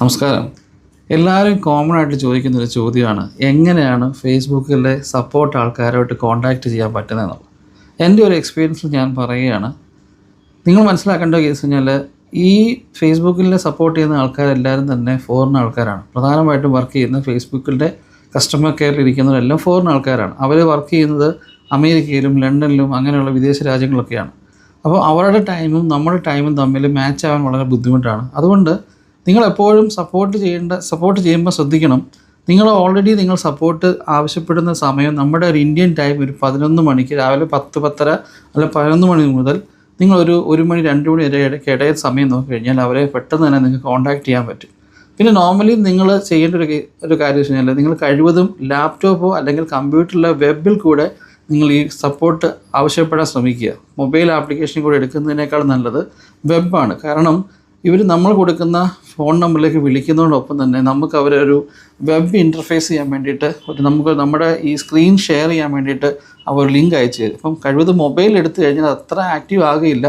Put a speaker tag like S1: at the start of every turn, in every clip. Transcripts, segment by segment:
S1: നമസ്കാരം. എല്ലാവരും കോമൺ ആയിട്ട് ചോദിക്കുന്ന ഒരു ചോദ്യമാണ് എങ്ങനെയാണ് ഫേസ്ബുക്കിലെ സപ്പോർട്ട് ആൾക്കാരുമായിട്ട് കോൺടാക്റ്റ് ചെയ്യാൻ പറ്റുന്നതെന്നുള്ളത്? എന്റെ ഒരു എക്സ്പീരിയൻസിൽ ഞാൻ പറയുകയാണ് നിങ്ങൾ മനസ്സിലാക്കേണ്ട കേസ് കഴിഞ്ഞാൽ ഈ ഫേസ്ബുക്കിലെ സപ്പോർട്ട് ചെയ്യുന്ന ആൾക്കാരെല്ലാവരും തന്നെ ഫോറിൻ ആൾക്കാരാണ്. പ്രധാനമായിട്ടും വർക്ക് ചെയ്യുന്ന ഫേസ്ബുക്കിന്റെ കസ്റ്റമർ കെയറിൽ ഇരിക്കുന്നവരെല്ലാം ഫോറിൻ ആൾക്കാരാണ്. അവർ വർക്ക് ചെയ്യുന്നത് അമേരിക്കയിലും ലണ്ടനിലും അങ്ങനെയുള്ള വിദേശ രാജ്യങ്ങളൊക്കെയാണ്. അപ്പോൾ അവരുടെ ടൈമും നമ്മുടെ ടൈമും തമ്മിൽ മാച്ച് ആവാൻ വളരെ ബുദ്ധിമുട്ടാണ്. അതുകൊണ്ട് നിങ്ങൾ എപ്പോഴും സപ്പോർട്ട് ചെയ്യേണ്ട സപ്പോർട്ട് ചെയ്യുമ്പോൾ ശ്രദ്ധിക്കണം. നിങ്ങൾ ഓൾറെഡി നിങ്ങൾ സപ്പോർട്ട് ആവശ്യപ്പെടുന്ന സമയം നമ്മുടെ ഒരു ഇന്ത്യൻ ടൈം ഒരു പതിനൊന്ന് മണിക്ക് രാവിലെ പത്ത് പത്തര അല്ല പതിനൊന്ന് മണി മുതൽ നിങ്ങളൊരു ഒരു മണി രണ്ട് മണി വരെ ഇടയ്ക്ക് ഇടയിൽ സമയം നോക്കി കഴിഞ്ഞാൽ അവരെ പെട്ടെന്ന് തന്നെ നിങ്ങൾക്ക് കോൺടാക്ട് ചെയ്യാൻ പറ്റും. പിന്നെ നോർമലി നിങ്ങൾ ചെയ്യേണ്ട ഒരു ഒരു കാര്യം വെച്ച് കഴിഞ്ഞാൽ നിങ്ങൾ കഴിവതും ലാപ്ടോപ്പോ അല്ലെങ്കിൽ കമ്പ്യൂട്ടറിലെ വെബിൽ കൂടെ നിങ്ങൾ ഈ സപ്പോർട്ട് ആവശ്യപ്പെടാൻ ശ്രമിക്കുക. മൊബൈൽ ആപ്ലിക്കേഷൻ കൂടെ എടുക്കുന്നതിനേക്കാൾ നല്ലത് വെബാണ് കാരണം ഇവർ നമ്മൾ കൊടുക്കുന്ന ഫോൺ നമ്പറിലേക്ക് വിളിക്കുന്നതോടൊപ്പം തന്നെ നമുക്ക് അവരൊരു വെബ് ഇന്റർഫേസ് ചെയ്യാൻ വേണ്ടിയിട്ട് ഒരു നമുക്ക് നമ്മുടെ ഈ സ്ക്രീൻ ഷെയർ ചെയ്യാൻ വേണ്ടിയിട്ട് അവർ ലിങ്ക് അയച്ചു തരും. ഇപ്പം കഴിവതും മൊബൈൽ എടുത്തു കഴിഞ്ഞാൽ അത്ര ആക്റ്റീവ് ആകുകയില്ല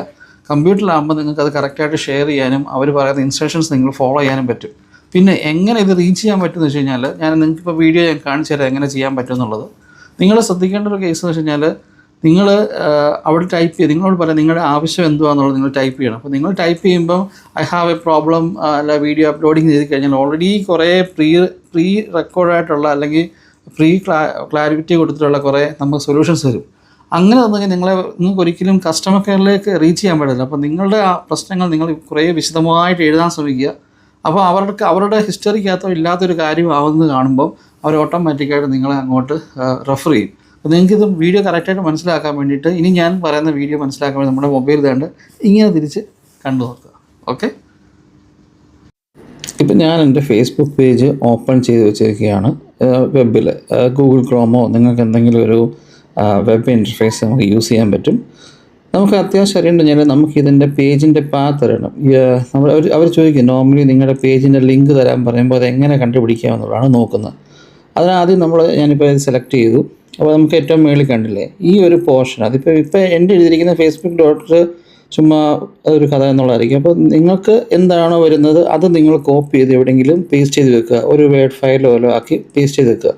S1: കമ്പ്യൂട്ടറിലാകുമ്പോൾ നിങ്ങൾക്ക് അത് കറക്റ്റായിട്ട് ഷെയർ ചെയ്യാനും അവർ പറയുന്ന ഇൻസ്ട്രക്ഷൻസ് നിങ്ങൾ ഫോളോ ചെയ്യാനും പറ്റും. പിന്നെ എങ്ങനെ ഇത് റീച്ച് ചെയ്യാൻ പറ്റുമെന്ന് വെച്ച് കഴിഞ്ഞാൽ ഞാൻ നിങ്ങൾക്കിപ്പോൾ വീഡിയോ ഞാൻ കാണിച്ചു തരാം എങ്ങനെ ചെയ്യാൻ പറ്റുമെന്നുള്ളത്. നിങ്ങൾ ശ്രദ്ധിക്കേണ്ട ഒരു കേസ് എന്ന് വെച്ച് കഴിഞ്ഞാൽ നിങ്ങൾ അവിടെ ടൈപ്പ് ചെയ്യുക നിങ്ങളോട് പറയാം നിങ്ങളുടെ ആവശ്യം എന്തുവാന്നുള്ളത് നിങ്ങൾ ടൈപ്പ് ചെയ്യണം. അപ്പോൾ നിങ്ങൾ ടൈപ്പ് ചെയ്യുമ്പോൾ ഐ ഹാവ് എ പ്രോബ്ലം അല്ല വീഡിയോ അപ്ലോഡിങ് ചെയ്ത് കഴിഞ്ഞാൽ ഓൾറെഡി കുറേ പ്രീ പ്രീ റെക്കോർഡായിട്ടുള്ള അല്ലെങ്കിൽ പ്രീ ക്ലാ ക്ലാരിറ്റി കൊടുത്തിട്ടുള്ള കുറേ നമുക്ക് സൊല്യൂഷൻസ് തരും അങ്ങനെ വന്നു നിങ്ങളെ നിങ്ങൾക്ക് ഒരിക്കലും കസ്റ്റമർ കെയറിലേക്ക് റീച്ച് ചെയ്യാൻ പാടില്ല. അപ്പോൾ നിങ്ങളുടെ ആ പ്രശ്നങ്ങൾ നിങ്ങൾ കുറേ വിശദമായിട്ട് എഴുതാൻ ശ്രമിക്കുക. അപ്പോൾ അവർക്ക് അവരുടെ ഹിസ്റ്ററിക്കകത്തോ ഇല്ലാത്തൊരു കാര്യമാവുന്നത് കാണുമ്പോൾ അവർ ഓട്ടോമാറ്റിക്കായിട്ട് നിങ്ങളെ അങ്ങോട്ട് റെഫർ ചെയ്യും. അപ്പോൾ നിങ്ങൾക്ക് ഇത് വീഡിയോ കറക്റ്റായിട്ട് മനസ്സിലാക്കാൻ വേണ്ടിയിട്ട് ഇനി ഞാൻ പറയുന്ന വീഡിയോ മനസ്സിലാക്കാൻ വേണ്ടി നമ്മുടെ മൊബൈൽ കണ്ട് ഇങ്ങനെ തിരിച്ച് കണ്ടു നോക്കുക. ഓക്കെ ഇപ്പം ഞാൻ എന്റെ ഫേസ്ബുക്ക് പേജ് ഓപ്പൺ ചെയ്ത് വെച്ചിരിക്കുകയാണ്. വെബിൽ ഗൂഗിൾ ക്രോമോ നിങ്ങൾക്ക് എന്തെങ്കിലും ഒരു വെബ് ഇന്റർഫേസ് നമുക്ക് യൂസ് ചെയ്യാൻ പറ്റും. നമുക്ക് അത്യാവശ്യം അറിയേണ്ടത് ഞാൻ നമുക്ക് ഇതിന്റെ പേജിന്റെ പാത്ത് അറിയണം. നമ്മൾ അവർ അവർ ചോദിക്കും നോർമലി നിങ്ങളുടെ പേജിന്റെ ലിങ്ക് തരാൻ പറയുമ്പോൾ അത് എങ്ങനെ കണ്ടുപിടിക്കാമെന്നുള്ളതാണ് നോക്കുന്നത്. അതിനാദ്യം നമ്മൾ ഞാനിപ്പോൾ ഇത് സെലക്ട് ചെയ്തു. അപ്പോൾ നമുക്ക് ഏറ്റവും മേളിൽ കണ്ടില്ലേ ഈ ഒരു പോർഷൻ അതിപ്പോൾ ഇപ്പോൾ എന്റെ എഴുതിയിരിക്കുന്ന ഫേസ്ബുക്ക് ഡോട്ട് ചുമ്മാ ഒരു കഥ എന്നുള്ളതായിരിക്കും. അപ്പോൾ നിങ്ങൾക്ക് എന്താണോ വരുന്നത് അത് നിങ്ങൾ കോപ്പി ചെയ്ത് എവിടെയെങ്കിലും പേസ്റ്റ് ചെയ്ത് വെക്കുക. ഒരു വേർഡ് ഫയലോ വല്ലോ ആക്കി പേസ്റ്റ് ചെയ്ത് വെക്കുക.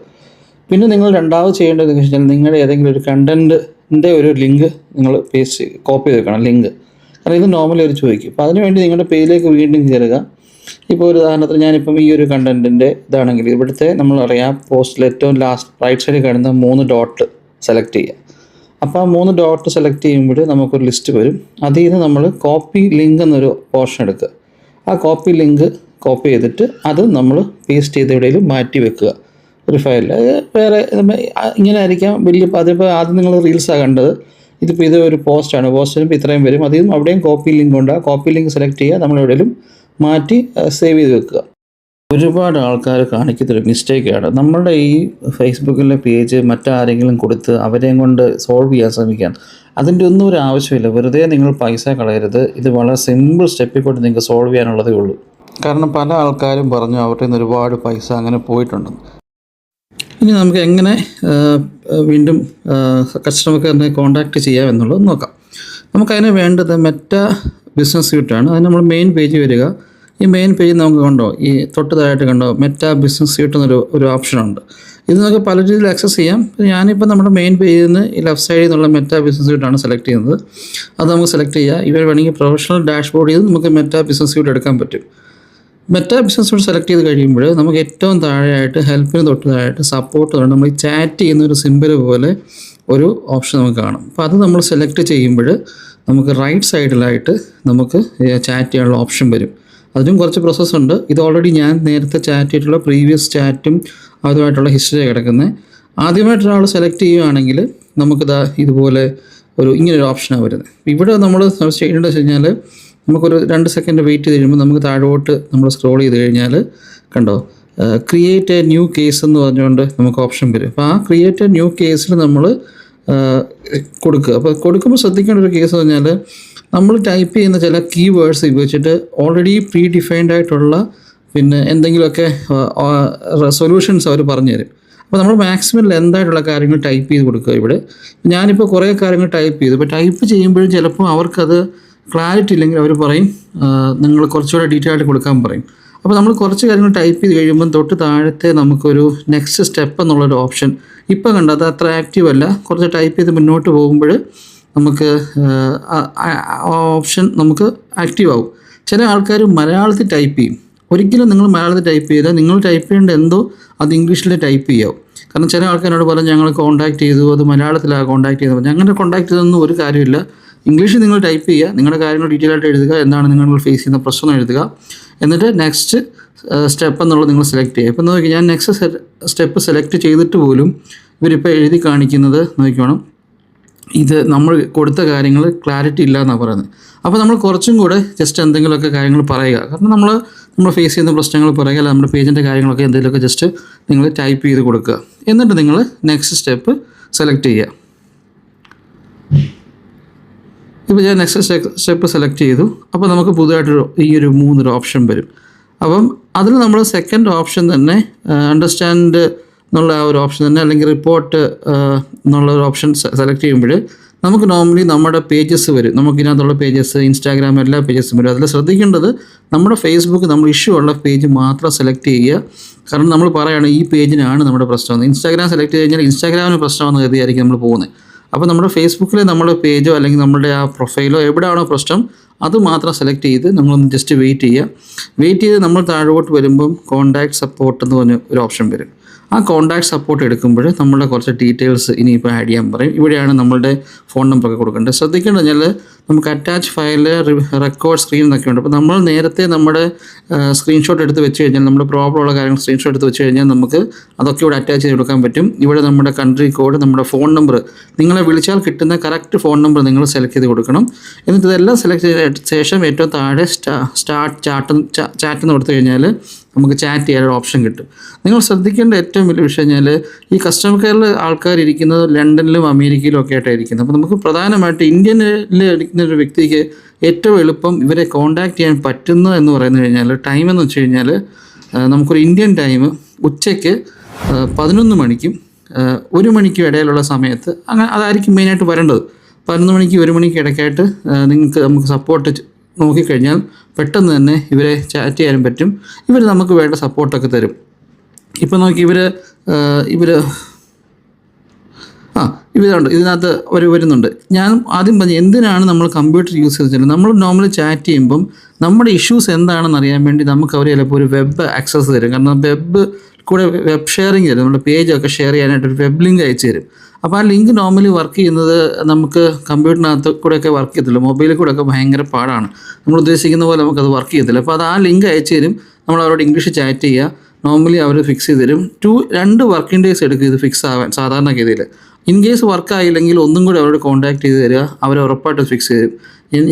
S1: പിന്നെ നിങ്ങൾ രണ്ടാമത് ചെയ്യേണ്ടത് എന്ന് വെച്ചാൽ നിങ്ങളുടെ ഏതെങ്കിലും ഒരു കണ്ടന്റിന്റെ ഒരു ലിങ്ക് നിങ്ങൾ പേസ്റ്റ് കോപ്പി ചെയ്ത് വെക്കണം ലിങ്ക് കാരണം ഇത് നോർമലി ഒരു ചോദിക്കും. അപ്പോൾ അതിനുവേണ്ടി നിങ്ങളുടെ പേജിലേക്ക് വീണ്ടും കയറുക. ഇപ്പോൾ ഒരു ഉദാഹരണത്തിന് ഞാനിപ്പം ഈ ഒരു കണ്ടന്റിന്റെ ഇതാണെങ്കിൽ ഇവിടുത്തെ നമ്മളറിയാം പോസ്റ്റിൽ ഏറ്റവും ലാസ്റ്റ് റൈറ്റ് സൈഡിൽ കാണുന്ന മൂന്ന് ഡോട്ട് സെലക്ട് ചെയ്യുക അപ്പോൾ ആ മൂന്ന് ഡോട്ട് സെലക്ട് ചെയ്യുമ്പോൾ നമുക്കൊരു ലിസ്റ്റ് വരും. അതിൽ നിന്ന് നമ്മൾ കോപ്പി ലിങ്ക് എന്നൊരു ഓപ്ഷൻ എടുക്കുക. ആ കോപ്പി ലിങ്ക് കോപ്പി ചെയ്തിട്ട് അത് നമ്മൾ പേസ്റ്റ് ചെയ്ത് എവിടെയെങ്കിലും മാറ്റി വെക്കുക. ഒരു ഫയലിൽ വേറെ ഇങ്ങനെ ആയിരിക്കാം. വലിയ അതിപ്പോൾ ആദ്യം നിങ്ങൾ റീൽസാണ് കണ്ടത്. ഇതിപ്പോൾ ഇത് ഒരു പോസ്റ്റാണ് പോസ്റ്റിനിപ്പോൾ ഇത്രയും വരും. അതിൽ അവിടെയും കോപ്പി ലിങ്ക് ഉണ്ട്. ആ കോപ്പി ലിങ്ക് സെലക്ട് ചെയ്യുക. നമ്മൾ എവിടെയെങ്കിലും മാറ്റി സേവ് ചെയ്ത് വെക്കുക. ഒരുപാട് ആൾക്കാർ കാണിക്കുന്നൊരു മിസ്റ്റേക്കാണ് നമ്മളുടെ ഈ ഫേസ്ബുക്കിലെ പേജ് മറ്റാരെങ്കിലും കൊടുത്ത് അവരെയും കൊണ്ട് സോൾവ് ചെയ്യാൻ ശ്രമിക്കാൻ അതിന്റെ ഒന്നും ഒരു ആവശ്യമില്ല. വെറുതെ നിങ്ങൾ പൈസ കളയരുത്. ഇത് വളരെ സിമ്പിൾ സ്റ്റെപ്പിൽ കൊണ്ട് നിങ്ങൾക്ക് സോൾവ് ചെയ്യാനുള്ളതേ ഉള്ളൂ. കാരണം പല ആൾക്കാരും പറഞ്ഞു അവരുടെ നിന്ന് ഒരുപാട് പൈസ അങ്ങനെ പോയിട്ടുണ്ടെന്ന് ഇനി നമുക്ക് എങ്ങനെ വീണ്ടും കസ്റ്റമർ കെയറിനെ കോൺടാക്റ്റ് ചെയ്യാം എന്നുള്ളത് നോക്കാം. നമുക്കതിന് വേണ്ടത് മെറ്റ ബിസിനസ് സ്യൂട്ടാണ് അതിന് നമ്മൾ മെയിൻ പേജ് വരിക. ഈ മെയിൻ പേജ് നമുക്ക് കണ്ടോ? ഈ തൊട്ട് കണ്ടോ? മെറ്റ ബിസിനസ് സ്യൂട്ട് എന്നൊരു ഒരു ഓപ്ഷനുണ്ട് ഇത് നമുക്ക് പല രീതിയിൽ ആക്സസ് ചെയ്യാം. ഞാനിപ്പോൾ നമ്മുടെ മെയിൻ പേജിൽ നിന്ന് ഈ ലെഫ്റ്റ് സൈഡിൽ നിന്നുള്ള മെറ്റ ബിസിനസ് സ്യൂട്ടാണ് സെലക്ട് ചെയ്യുന്നത്. അത് നമുക്ക് സെലക്ട് ചെയ്യുക ഇവർ വേണമെങ്കിൽ പ്രൊഫഷണൽ ഡാഷ്ബോർഡ് ചെയ്ത് നമുക്ക് മെറ്റ ബിസിനസ് സ്യൂട്ട് എടുക്കാൻ പറ്റും. മെറ്റ ബിസിനസ് സ്യൂട്ട് സെലക്ട് ചെയ്ത് കഴിയുമ്പോൾ നമുക്ക് ഏറ്റവും താഴെയായിട്ട് ഹെൽപ്പിന് തൊട്ട് താഴെയായിട്ട് സപ്പോർട്ട് നമ്മൾ ചാറ്റ് ചെയ്യുന്ന ഒരു സിമ്പിൾ പോലെ ഒരു ഓപ്ഷൻ നമുക്ക് കാണാം. അപ്പോൾ അത് നമ്മൾ സെലക്ട് ചെയ്യുമ്പോൾ നമുക്ക് റൈറ്റ് സൈഡിലായിട്ട് നമുക്ക് ചാറ്റ് ചെയ്യാനുള്ള ഓപ്ഷൻ വരും. അതിനും കുറച്ച് പ്രോസസ്സ് ഉണ്ട്. ഇത് ഓൾറെഡി ഞാൻ നേരത്തെ ചാറ്റ് ചെയ്തിട്ടുള്ള പ്രീവിയസ് ചാറ്റും അതുമായിട്ടുള്ള ഹിസ്റ്ററി കിടക്കുന്നത് ആദ്യമായിട്ട് ഒരാൾ സെലക്ട് ചെയ്യുകയാണെങ്കിൽ നമുക്കിതാ ഇതുപോലെ ഒരു ഇങ്ങനൊരു ഓപ്ഷനാണ് വരുന്നത് ഇവിടെ നമ്മൾ ചെയ്യേണ്ടത് വെച്ച് കഴിഞ്ഞാൽ നമുക്കൊരു രണ്ട് സെക്കൻഡ് വെയിറ്റ് ചെയ്ത് കഴിയുമ്പോൾ നമുക്ക് താഴോട്ട് നമ്മൾ സ്ക്രോൾ ചെയ്ത് കഴിഞ്ഞാൽ കണ്ടോ ക്രിയേറ്റ് എ ന്യൂ കേസ് എന്ന് പറഞ്ഞുകൊണ്ട് നമുക്ക് ഓപ്ഷൻ വരും. അപ്പോൾ ആ ക്രിയേറ്റ് എ ന്യൂ കേസിൽ നമ്മൾ കൊടുക്കുക. അപ്പോൾ കൊടുക്കുമ്പോൾ ശ്രദ്ധിക്കേണ്ട ഒരു കേസ് എന്ന് പറഞ്ഞാൽ നമ്മൾ ടൈപ്പ് ചെയ്യുന്ന ചില കീ വേഡ്സ് ഉപയോഗിച്ചിട്ട് ഓൾറെഡി പ്രീ ഡിഫൈൻഡ് ആയിട്ടുള്ള പിന്നെ എന്തെങ്കിലുമൊക്കെ സൊല്യൂഷൻസ് അവർ പറഞ്ഞു തരും അപ്പോൾ നമ്മൾ മാക്സിമം ലെന്തായിട്ടുള്ള കാര്യങ്ങൾ ടൈപ്പ് ചെയ്ത് കൊടുക്കുക ഇവിടെ. ഞാനിപ്പോൾ കുറേ കാര്യങ്ങൾ ടൈപ്പ് ചെയ്തു. ഇപ്പോൾ ടൈപ്പ് ചെയ്യുമ്പോഴും ചിലപ്പോൾ അവർക്കത് ക്ലാരിറ്റി ഇല്ലെങ്കിൽ അവർ പറയും നിങ്ങൾ കുറച്ചുകൂടെ ഡീറ്റെയിൽ ആയിട്ട് കൊടുക്കാൻ പറയും. അപ്പോൾ നമ്മൾ കുറച്ച് കാര്യങ്ങൾ ടൈപ്പ് ചെയ്ത് കഴിയുമ്പം തൊട്ട് താഴത്തെ നമുക്കൊരു നെക്സ്റ്റ് സ്റ്റെപ്പ് എന്നുള്ളൊരു ഓപ്ഷൻ ഇപ്പം കണ്ടോ അത് അത്ര ആക്റ്റീവ് അല്ല. കുറച്ച് ടൈപ്പ് ചെയ്ത് മുന്നോട്ട് പോകുമ്പോൾ നമുക്ക് ഓപ്ഷൻ നമുക്ക് ആക്റ്റീവ് ആവും. ചില ആൾക്കാർ മലയാളത്തിൽ ടൈപ്പ് ചെയ്യും. ഒരിക്കലും നിങ്ങൾ മലയാളത്തിൽ ടൈപ്പ് ചെയ്താൽ നിങ്ങൾ ടൈപ്പ് ചെയ്യേണ്ട എന്തോ അത് ഇംഗ്ലീഷിൽ ടൈപ്പ് ചെയ്യാവും. കാരണം ചില ആൾക്കാരോട് പറഞ്ഞു ഞങ്ങൾ കോൺടാക്ട് ചെയ്തു അത് മലയാളത്തിലാണ് കോൺടാക്ട് ചെയ്തത് ഞങ്ങളുടെ കോൺടാക്ട് ചെയ്തൊന്നും ഒരു കാര്യമില്ല ഇംഗ്ലീഷിൽ നിങ്ങൾ ടൈപ്പ് ചെയ്യുക നിങ്ങളുടെ കാര്യങ്ങൾ ഡീറ്റെയിൽ ആയിട്ട് എഴുതുക എന്താണ് നിങ്ങൾ ഫേസ് ചെയ്യുന്ന പ്രശ്നം എഴുതുക. എന്നിട്ട് നെക്സ്റ്റ് സ്റ്റെപ്പ് എന്നുള്ളത് നിങ്ങൾ സെലക്ട് ചെയ്യുക. ഇപ്പം നോക്കി ഞാൻ നെക്സ്റ്റ് സ്റ്റെപ്പ് സെലക്ട് ചെയ്തിട്ട് പോലും ഇവരിപ്പോൾ എഴുതി കാണിക്കുന്നത് നോക്കിക്കോണം. ഇത് നമ്മൾ കൊടുത്ത കാര്യങ്ങൾ ക്ലാരിറ്റി ഇല്ല എന്നാണ് പറയുന്നത്. അപ്പോൾ നമ്മൾ കുറച്ചും കൂടെ ജസ്റ്റ് എന്തെങ്കിലുമൊക്കെ കാര്യങ്ങൾ പറയുക. കാരണം നമ്മൾ നമ്മൾ ഫേസ് ചെയ്യുന്ന പ്രശ്നങ്ങൾ പറയുക അല്ല നമ്മുടെ പേജിന്റെ കാര്യങ്ങളൊക്കെ എന്തെങ്കിലുമൊക്കെ ജസ്റ്റ് നിങ്ങൾ ടൈപ്പ് ചെയ്ത് കൊടുക്കുക. എന്നിട്ട് നിങ്ങൾ നെക്സ്റ്റ് സ്റ്റെപ്പ് സെലക്ട് ചെയ്യുക. ഇപ്പോൾ ഞാൻ നെക്സ്റ്റ് സ്റ്റെപ്പ് സെലക്ട് ചെയ്തു. അപ്പോൾ നമുക്ക് പുതുതായിട്ടൊരു ഈ ഒരു മൂന്നൊരു ഓപ്ഷൻ വരും. അപ്പം അതിൽ നമ്മൾ സെക്കൻഡ് ഓപ്ഷൻ തന്നെ അണ്ടർസ്റ്റാൻഡ് എന്നുള്ള ആ ഒരു ഓപ്ഷൻ തന്നെ അല്ലെങ്കിൽ റിപ്പോർട്ട് എന്നുള്ള ഒരു ഓപ്ഷൻ സെലക്ട് ചെയ്യുമ്പോൾ നമുക്ക് നോർമലി നമ്മുടെ പേജസ് വരും. നമുക്ക് ഇതിനകത്തുള്ള പേജസ് ഇൻസ്റ്റാഗ്രാം എല്ലാ പേജസും വരും. അതിൽ ശ്രദ്ധിക്കേണ്ടത് നമ്മുടെ ഫേസ്ബുക്ക് നമ്മൾ ഇഷ്യൂ ഉള്ള പേജ് മാത്രം സെലക്ട് ചെയ്യുക. കാരണം നമ്മൾ പറയുകയാണ് ഈ പേജിനാണ് നമ്മുടെ പ്രശ്നം. ഇൻസ്റ്റാഗ്രാം സെലക്ട് ചെയ്ത് കഴിഞ്ഞാൽ ഇൻസ്റ്റാഗ്രാമിന് പ്രശ്നമെന്ന് കരുതിയായിരിക്കും നമ്മൾ പോകുന്നത്. അപ്പോൾ നമ്മുടെ ഫേസ്ബുക്കിൽ നമ്മുടെ പേജോ അല്ലെങ്കിൽ നമ്മുടെ ആ പ്രൊഫൈലോ എവിടെയാണോ പ്രശ്നം അത് മാത്രം സെലക്ട് ചെയ്ത് നമ്മളൊന്ന് ജസ്റ്റ് വെയിറ്റ് ചെയ്യുക. വെയിറ്റ് ചെയ്ത് നമ്മൾ താഴോട്ട് വരുമ്പം കോൺടാക്ട് സപ്പോർട്ട് എന്ന് പറഞ്ഞ ഒരു ഓപ്ഷൻ വരും. ആ കോൺടാക്ട് സപ്പോർട്ട് എടുക്കുമ്പോൾ നമ്മളുടെ കുറച്ച് ഡീറ്റെയിൽസ് ഇനിയിപ്പോൾ ആഡ് ചെയ്യാൻ പറയും. ഇവിടെയാണ് നമ്മളുടെ ഫോൺ നമ്പറൊക്കെ കൊടുക്കേണ്ടത്. ശ്രദ്ധിക്കേണ്ടത് കഴിഞ്ഞാൽ നമുക്ക് അറ്റാച്ച് ഫയൽ റെക്കോർഡ് സ്ക്രീൻ എന്നൊക്കെ ഉണ്ട്. അപ്പോൾ നമ്മൾ നേരത്തെ നമ്മുടെ സ്ക്രീൻഷോട്ട് എടുത്ത് വെച്ച് കഴിഞ്ഞാൽ നമ്മുടെ പ്രോബ്ലം ഉള്ള കാര്യങ്ങൾ സ്ക്രീൻഷോട്ട് എടുത്ത് വെച്ച് കഴിഞ്ഞാൽ നമുക്ക് അതൊക്കെ ഇവിടെ അറ്റാച്ച് ചെയ്ത് കൊടുക്കാൻ പറ്റും. ഇവിടെ നമ്മുടെ കൺട്രി കോഡ് നമ്മുടെ ഫോൺ നമ്പർ നിങ്ങളെ വിളിച്ചാൽ കിട്ടുന്ന കറക്റ്റ് ഫോൺ നമ്പർ നിങ്ങൾ സെലക്ട് ചെയ്ത് കൊടുക്കണം. എന്നിട്ട് ഇതെല്ലാം സെലക്ട് ചെയ്ത ശേഷം ഏറ്റവും താഴെ സ്റ്റാ സ്റ്റാർട്ട് ചാട്ട് ചാറ്റ് എന്ന് കൊടുത്തു കഴിഞ്ഞാൽ നമുക്ക് ചാറ്റ് ചെയ്യാനൊരു ഓപ്ഷൻ കിട്ടും. നിങ്ങൾ ശ്രദ്ധിക്കേണ്ട ഏറ്റവും വലിയ വിഷയം കഴിഞ്ഞാൽ ഈ കസ്റ്റമർ കെയറിൽ ആൾക്കാർ ഇരിക്കുന്നത് ലണ്ടനിലും അമേരിക്കയിലും ഒക്കെ ആയിട്ടാണ് ഇരിക്കുന്നത്. അപ്പോൾ നമുക്ക് പ്രധാനമായിട്ട് ഇന്ത്യനിൽ ഇരിക്കുന്ന ഒരു വ്യക്തിക്ക് ഏറ്റവും എളുപ്പം ഇവരെ കോൺടാക്ട് ചെയ്യാൻ പറ്റുന്നു എന്ന് പറയുന്നത് കഴിഞ്ഞാൽ ടൈം എന്ന് വെച്ച് കഴിഞ്ഞാൽ നമുക്കൊരു ഇന്ത്യൻ ടൈം ഉച്ചയ്ക്ക് പതിനൊന്ന് മണിക്കും ഒരു മണിക്കും ഇടയിലുള്ള സമയത്ത് അങ്ങനെ അതായിരിക്കും മെയിനായിട്ട് വരേണ്ടത്. പതിനൊന്ന് മണിക്ക് ഒരു മണിക്ക് ഇടയ്ക്കായിട്ട് നിങ്ങൾക്ക് നമുക്ക് സപ്പോർട്ട് നോക്കിക്കഴിഞ്ഞാൽ പെട്ടെന്ന് തന്നെ ഇവരെ ചാറ്റ് ചെയ്യാനും പറ്റും. ഇവർ നമുക്ക് വേണ്ട സപ്പോർട്ടൊക്കെ തരും. ഇപ്പം നോക്കി ഇവർ ഇവർ ആ ഇതുണ്ട് ഇതിനകത്ത് ഒരു വരുന്നുണ്ട്. ഞാൻ ആദ്യം പറഞ്ഞു എന്തിനാണ് നമ്മൾ കമ്പ്യൂട്ടർ യൂസ് ചെയ്യുന്നത് നമ്മൾ നോർമലി ചാറ്റ് ചെയ്യുമ്പം നമ്മുടെ ഇഷ്യൂസ് എന്താണെന്ന് അറിയാൻ വേണ്ടി നമുക്ക് അവർ ചിലപ്പോൾ ഒരു വെബ് ആക്സസ് തരും. കാരണം വെബ് കൂടെ വെബ് ഷെയറിങ് തരും. നമ്മുടെ പേജൊക്കെ ഷെയർ ചെയ്യാനായിട്ട് ഒരു വെബ് ലിങ്ക് അയച്ചു തരും. അപ്പോൾ ആ ലിങ്ക് നോർമലി വർക്ക് ചെയ്യുന്നത് നമുക്ക് കമ്പ്യൂട്ടറിനകത്ത് കൂടെയൊക്കെ വർക്ക് ചെയ്യത്തില്ല. മൊബൈലിൽ കൂടെയൊക്കെ ഭയങ്കര പാടാണ്. നമ്മൾ ഉദ്ദേശിക്കുന്ന പോലെ നമുക്കത് വർക്ക് ചെയ്യത്തില്ല. അപ്പോൾ അത് ആ ലിങ്ക് അയച്ചു തരും. നമ്മൾ അവരോട് ഇംഗ്ലീഷ് ചാറ്റ് ചെയ്യുക നോർമലി അവർ ഫിക്സ് ചെയ്ത് തരും. ടു രണ്ട് വർക്കിംഗ് ഡേയ്സ് എടുക്കും ഇത് ഫിക്സ് ആവാൻ സാധാരണ ഗതിയിൽ. ഇൻ കേസ് വർക്ക് ആയില്ലെങ്കിൽ ഒന്നും കൂടി അവരോട് കോൺടാക്ട് ചെയ്ത് തരിക. അവർ ഉറപ്പായിട്ട് ഫിക്സ് ചെയ്യും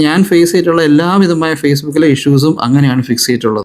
S1: ഞാൻ ഫേസ് ചെയ്തിട്ടുള്ള എല്ലാവിധമായ ഫേസ്ബുക്കിലെ ഇഷ്യൂസും അങ്ങനെയാണ് ഫിക്സ് ചെയ്തിട്ടുള്ളത്.